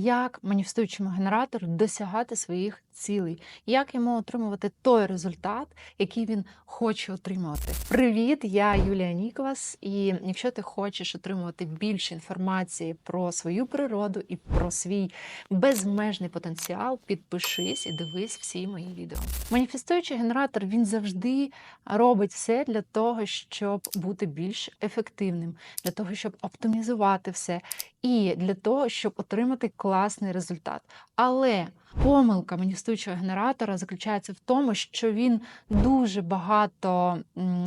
як маніфестуючому генератору досягати своїх цілей, як йому отримувати той результат, який він хоче отримувати. Привіт, я Юлія Ніквас. І якщо ти хочеш отримувати більше інформації про свою природу і про свій безмежний потенціал, підпишись і дивись всі мої відео. Маніфестуючий генератор він завжди робить все для того, щоб бути більш ефективним, для того, щоб оптимізувати все, і для того, щоб отримати класний результат. Але помилка маніфестуючого генератора заключається в тому, що він дуже багато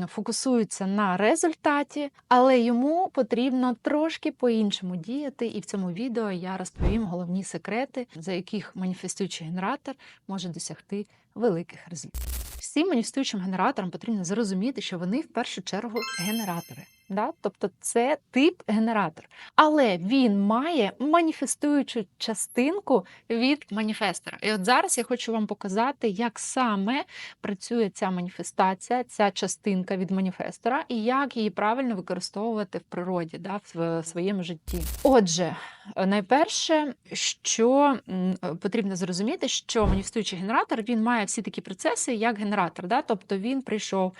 фокусується на результаті, але йому потрібно трошки по-іншому діяти. І в цьому відео я розповім головні секрети, за яких маніфестуючий генератор може досягти великих результатів. Всім маніфестуючим генераторам потрібно зрозуміти, що вони в першу чергу генератори. Да? Тобто це тип генератор. Але він має маніфестуючу частинку від маніфестора. І от зараз я хочу вам показати, як саме працює ця маніфестація, ця частинка від маніфестора, і як її правильно використовувати в природі, да, в своєму житті. Отже, найперше, що потрібно зрозуміти, що маніфестуючий генератор він має всі такі процеси, як генератор. Да? Тобто він прийшов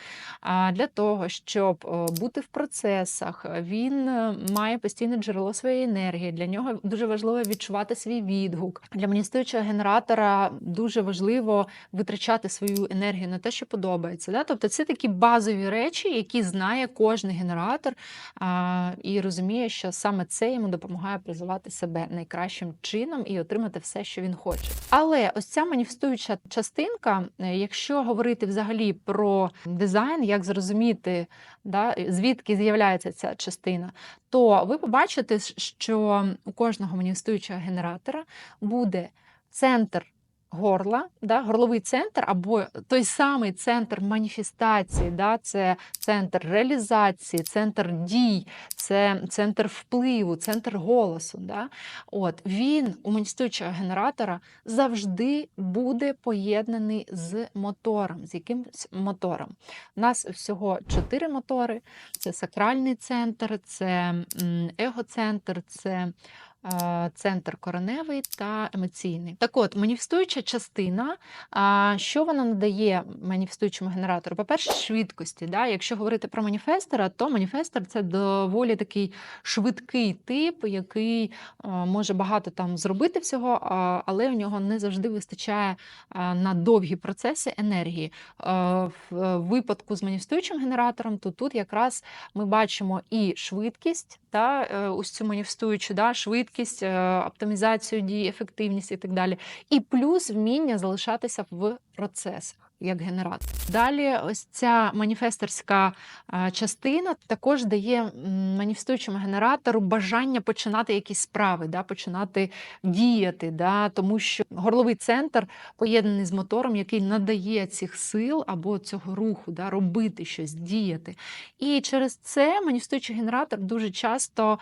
для того, щоб бути в процесах. Він е, має постійне джерело своєї енергії. Для нього дуже важливо відчувати свій відгук. Для маніфестуючого генератора дуже важливо витрачати свою енергію на те, що подобається. Да? Тобто це такі базові речі, які знає кожен генератор а, і розуміє, що саме це йому допомагає призивати себе найкращим чином і отримати все, що він хоче. Але ось ця маніфестуюча частинка, е, якщо говорити взагалі про дизайн, як зрозуміти, да, звідки з'являється ця частина, то ви побачите, що у кожного маніфестуючого генератора буде центр горла, да, горловий центр, або той самий центр маніфестації, да, це центр реалізації, центр дій, це центр впливу, центр голосу. Да. От, Він у маніфестуючого генератора завжди буде поєднаний з мотором, з якимось мотором. У нас всього чотири мотори: це сакральний центр, це егоцентр, це центр короневий та емоційний. Так от, маніфестуюча частина, що вона надає маніфестуючому генератору? По-перше, швидкості. Да? Якщо говорити про маніфестора, то маніфестор це доволі такий швидкий тип, який може багато там зробити всього, але у нього не завжди вистачає на довгі процеси енергії. В випадку з маніфестуючим генератором, то тут якраз ми бачимо і швидкість, та, е, ось цю маніфестуючу, да, швидкість, е, оптимізацію дій, ефективність і так далі. І плюс вміння залишатися в процесах. Як генератор. Далі, ось ця маніфесторська частина також дає маніфестуючому генератору бажання починати якісь справи, да, починати діяти, да, тому що горловий центр поєднаний з мотором, який надає цих сил або цього руху, да, робити щось, діяти. І через це маніфестуючий генератор дуже часто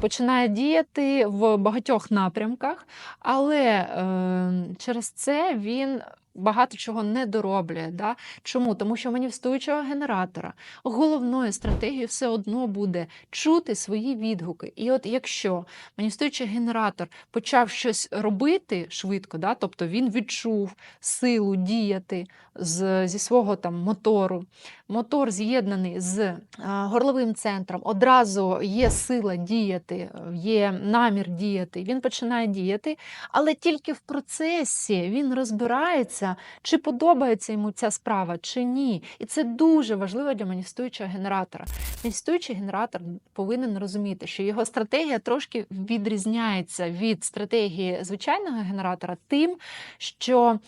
починає діяти в багатьох напрямках, але е, через це він. Багато чого не дороблює. Да? Чому? Тому що маніфестуючого генератора головною стратегією все одно буде чути свої відгуки. І от якщо маніфестуючий генератор почав щось робити швидко, да? тобто він відчув силу діяти з, зі свого там мотору, мотор з'єднаний з е, горловим центром, одразу є сила діяти, є намір діяти, він починає діяти, але тільки в процесі він розбирається, чи подобається йому ця справа, чи ні. І це дуже важливо для маніфестуючого генератора. Маніфестуючий генератор повинен розуміти, що його стратегія трошки відрізняється від стратегії звичайного генератора, тим, що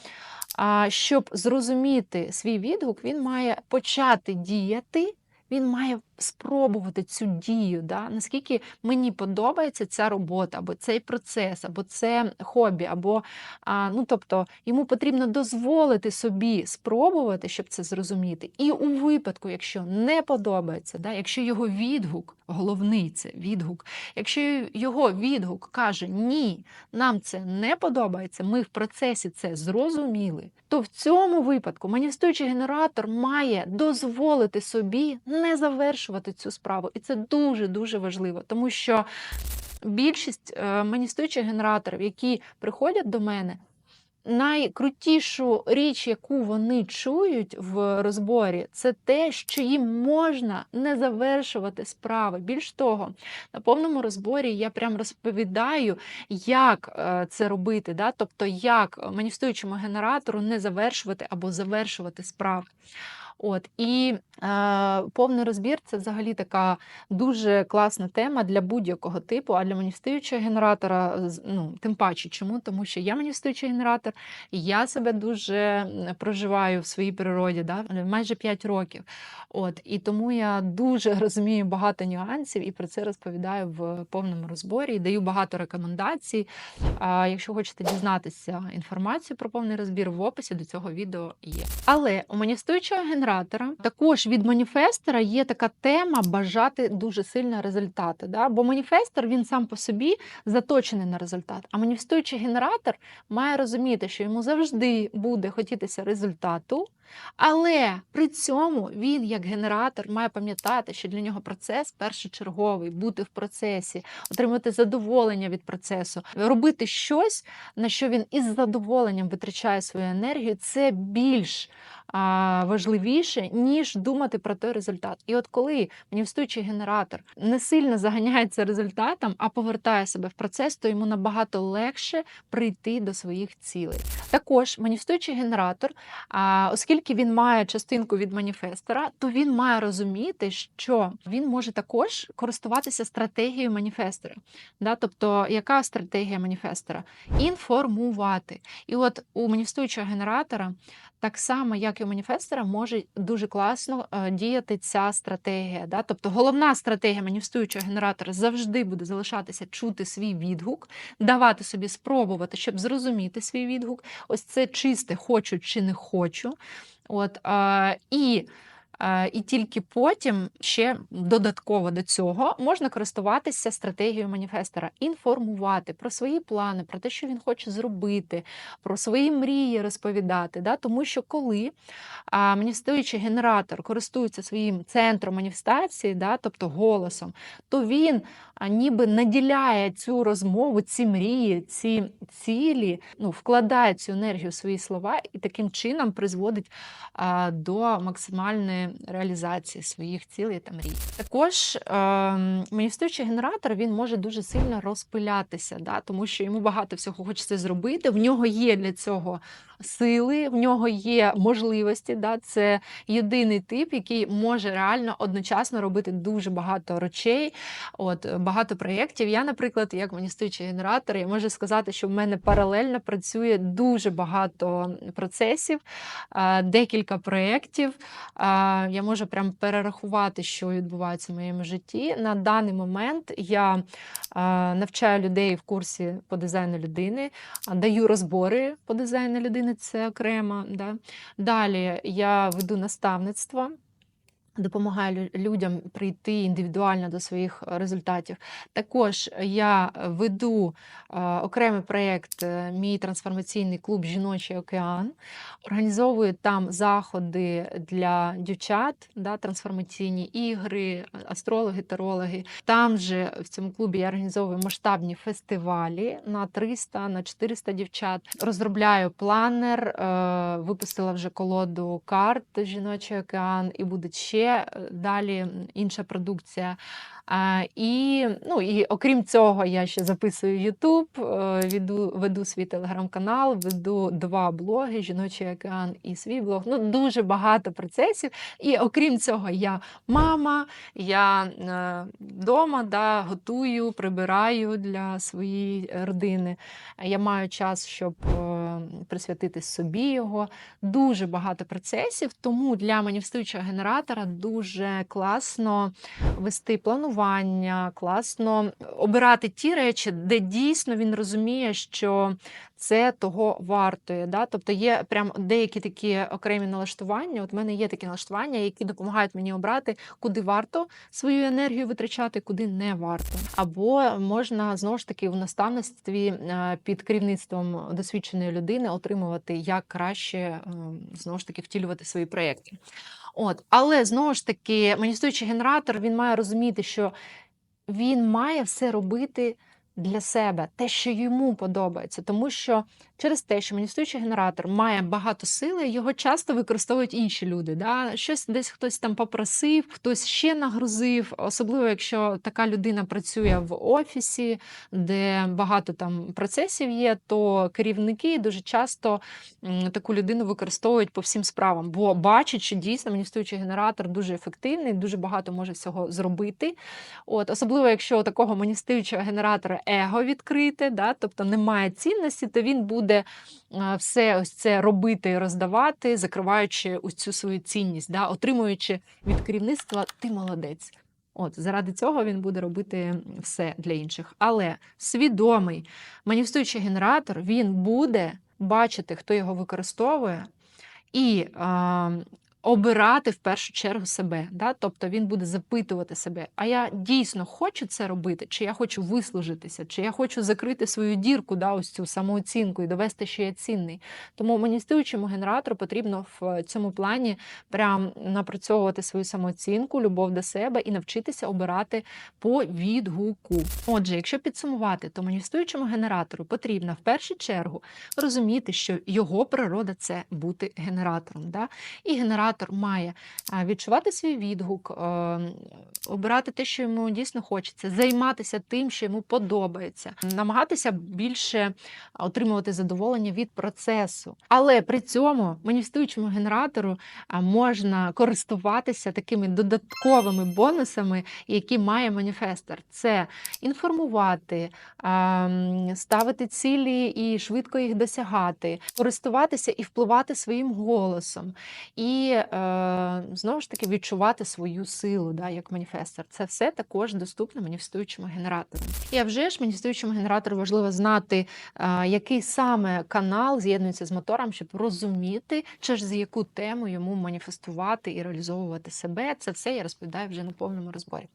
а, щоб зрозуміти свій відгук, він має почати діяти. Він має спробувати цю дію, да? наскільки мені подобається ця робота, або цей процес, або це хобі, або а, ну тобто йому потрібно дозволити собі спробувати, щоб це зрозуміти. І у випадку, якщо не подобається, да? якщо його відгук, головний це відгук, якщо його відгук каже ні, нам це не подобається, ми в процесі це зрозуміли, то в цьому випадку маніфестуючий генератор має дозволити собі не завершувати цю справу. І це дуже-дуже важливо, тому що більшість е, маніфестуючих генераторів, які приходять до мене, найкрутішу річ, яку вони чують в розборі, це те, що їм можна не завершувати справи. Більш того, на повному розборі я прям розповідаю, як е, це робити, да? тобто як маніфестуючому генератору не завершувати або завершувати справи. От і е, повний розбір це взагалі така дуже класна тема для будь-якого типу, а для маніфестуючого генератора ну, тим паче. Чому? Тому що я маніфестуючий генератор, і я себе дуже проживаю в своїй природі, да? майже 5 років. От і тому я дуже розумію багато нюансів і про це розповідаю в повному розборі. і Даю багато рекомендацій. А якщо хочете дізнатися інформацію про повний розбір, в описі до цього відео є. Але у маніфестуючого генератора також від маніфестора є така тема бажати дуже сильно результати. Да? Бо маніфестор він сам по собі заточений на результат. А маніфестуючий генератор має розуміти, що йому завжди буде хотітися результату. Але при цьому він, як генератор, має пам'ятати, що для нього процес першочерговий, бути в процесі, отримати задоволення від процесу, робити щось, на що він із задоволенням витрачає свою енергію, це більш а, важливіше, ніж думати про той результат. І от коли маніфестуючий генератор не сильно заганяється результатом, а повертає себе в процес, то йому набагато легше прийти до своїх цілей. Також маніфестуючий генератор, оскільки він має частинку від маніфестора, то він має розуміти, що він може також користуватися стратегією маніфестора. Да? Тобто, яка стратегія маніфестора? Інформувати. І от у маніфестуючого генератора, так само, як і у маніфестора, може дуже класно е, діяти ця стратегія. Да? Тобто, головна стратегія маніфестуючого генератора завжди буде залишатися чути свій відгук, давати собі спробувати, щоб зрозуміти свій відгук. Ось це чисте хочу чи не хочу. От, а, і, і тільки потім ще додатково до цього можна користуватися стратегією маніфестора, інформувати про свої плани, про те, що він хоче зробити, про свої мрії розповідати. Да? Тому що коли маніфестуючий генератор користується своїм центром маніфестації, да? тобто голосом, то він ніби наділяє цю розмову, ці мрії, ці цілі, ну, вкладає цю енергію в свої слова і таким чином призводить а, до максимальної реалізації своїх цілей та мрій. Також е, маніфестуючий генератор він може дуже сильно розпилятися, да, тому що йому багато всього хочеться зробити. В нього є для цього сили, в нього є можливості. Да, Це єдиний тип, який може реально одночасно робити дуже багато речей, от багато проєктів. Я, наприклад, як маніфестуючий генератор, я можу сказати, що в мене паралельно працює дуже багато процесів, декілька проєктів. Я можу прям перерахувати, що відбувається в моєму житті. На даний момент я навчаю людей в курсі по дизайну людини, даю розбори по дизайну людини, це окремо. Да. Далі я веду наставництво. Допомагаю людям прийти індивідуально до своїх е, результатів. Також я веду е, окремий проєкт, е, мій трансформаційний клуб Жіночий океан. Організовую там заходи для дівчат, да, трансформаційні ігри, астрологи, тарологи. Там же в цьому клубі я організовую масштабні фестивалі на 300, на 400 дівчат. Розробляю планер, випустила вже колоду карт Жіночий океан, і буде ще е, далі інша продукція. А, і, ну, і окрім цього, я ще записую YouTube, е, веду, веду свій телеграм-канал, веду два блоги Жіночий океан і свій блог. Ну, дуже багато процесів. І окрім цього, я мама, я е, вдома да, готую, прибираю для своєї родини. Я маю час, щоб е, присвятити собі його. Дуже багато процесів, тому для маніфестуючого генератора дуже класно вести планування, класно обирати ті речі, де дійсно він розуміє, що це того вартує. Да? Тобто є прям деякі такі окремі налаштування. От в мене є такі налаштування, які допомагають мені обрати, куди варто свою енергію витрачати, куди не варто. Або можна знову ж таки в наставництві е, під керівництвом досвідченої людини отримувати як краще е, знову ж таки втілювати свої проекти. От, але знову ж таки, маністуючий генератор він має розуміти, що він має все робити для себе те, що йому подобається, тому що через те, що маніфестуючий генератор має багато сили, його часто використовують інші люди. Да? Щось десь хтось там попросив, хтось ще нагрузив, особливо якщо така людина працює в офісі, де багато там процесів є, то керівники дуже часто таку людину використовують по всім справам, бо бачать, що дійсно маніфестуючий генератор дуже ефективний, дуже багато може всього зробити. От, особливо, якщо такого маніфестуючого генератора его відкрите, да, тобто немає цінності, то він буде а, все ось це робити і роздавати, закриваючи ось цю свою цінність, да, отримуючи від керівництва ти молодець. От заради цього він буде робити все для інших. Але свідомий маніфестуючий генератор він буде бачити, хто його використовує, і а, обирати в першу чергу себе. Да? Тобто він буде запитувати себе: а я дійсно хочу це робити, чи я хочу вислужитися, чи я хочу закрити свою дірку, да, ось цю самооцінку і довести, що я цінний. Тому маніфестуючому генератору потрібно в цьому плані прям напрацьовувати свою самооцінку, любов до себе і навчитися обирати по відгуку. Отже, якщо підсумувати, то маніфестуючому генератору потрібно в першу чергу розуміти, що його природа це бути генератором. Да? І генератор має відчувати свій відгук, е, обирати те, що йому дійсно хочеться, займатися тим, що йому подобається, намагатися більше отримувати задоволення від процесу. Але при цьому маніфестуючому генератору можна користуватися такими додатковими бонусами, які має маніфестор. Це інформувати, ставити цілі і швидко їх досягати, користуватися і впливати своїм голосом. І е, знову ж таки відчувати свою силу, да, як маніфестор. Це все також доступно маніфестуючому генератору. І вже ж маніфестуючому генератору важливо знати, е, який саме канал з'єднується з мотором, щоб розуміти, через яку тему йому маніфестувати і реалізовувати себе. Це все я розповідаю вже на повному розборі.